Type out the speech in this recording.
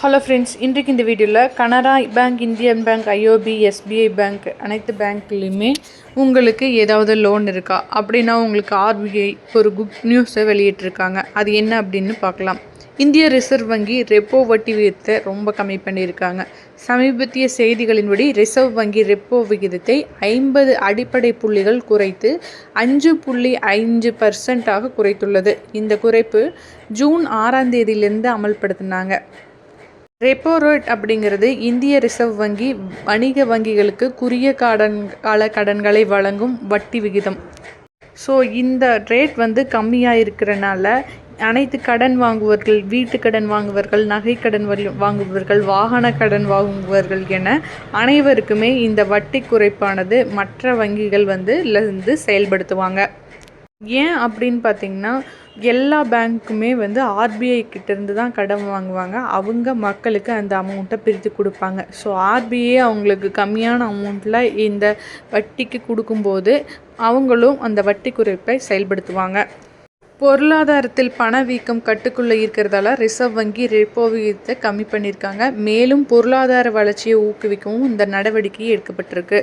Hello friends இன்றைக்கு இந்த வீடியோவில் Canara bank Indian bank IOB SBI bank அனைத்து பேங்க்லேயுமே உங்களுக்கு ஏதாவது லோன் இருக்கா? அப்படின்னா உங்களுக்கு ஆர்பிஐ ஒரு குட் நியூஸை வெளியிட்டிருக்காங்க. அது என்ன அப்படின்னு பார்க்கலாம். இந்திய ரிசர்வ் வங்கி ரெப்போ வட்டி விகிதத்தை ரொம்ப கம்மி பண்ணியிருக்காங்க. சமீபத்திய செய்திகளின்படி ரிசர்வ் வங்கி ரெப்போ விகிதத்தை ஐம்பது அடிப்படை புள்ளிகள் குறைத்து அஞ்சு புள்ளி ஐந்து பர்சன்டாக குறைத்துள்ளது. இந்த குறைப்பு ஜூன் ஆறாம் தேதியிலிருந்து அமல்படுத்தினாங்க. ரெப்போ ரேட் அப்படிங்கிறது இந்திய ரிசர்வ் வங்கி வணிக வங்கிகளுக்கு குறுகிய கடன் கால கடன்களை வழங்கும் வட்டி விகிதம். ஸோ இந்த ரேட் வந்து கம்மியாக இருக்கிறனால அனைத்து கடன் வாங்குவர்கள் வீட்டு கடன் வாங்குவர்கள் நகை கடன் வாங்குபவர்கள் வாகன கடன் வாங்குபவர்கள் என அனைவருக்குமே இந்த வட்டி குறைப்பானது மற்ற வங்கிகள் வந்து செயல்படுத்துவாங்க. ஏன் அப்படின்னு பார்த்தீங்கன்னா எல்லா பேங்க்குமே வந்து ஆர்பிஐ கிட்டேருந்து தான் கடன் வாங்குவாங்க. அவங்க மக்களுக்கு அந்த அமௌண்ட்டை பிரித்து கொடுப்பாங்க. ஸோ ஆர்பிஐ அவங்களுக்கு கம்மியான அமௌண்ட்டில் இந்த வட்டிக்கு கொடுக்கும்போது அவங்களும் அந்த வட்டி குறைப்பை செயல்படுத்துவாங்க. பொருளாதாரத்தில் பணவீக்கம் கட்டுக்குள்ளே இருக்கிறதால ரிசர்வ் வங்கி ரெப்போ விகிதத்தை கம்மி பண்ணியிருக்காங்க. மேலும் பொருளாதார வளர்ச்சியை ஊக்குவிக்கவும் இந்த நடவடிக்கை எடுக்கப்பட்டிருக்கு.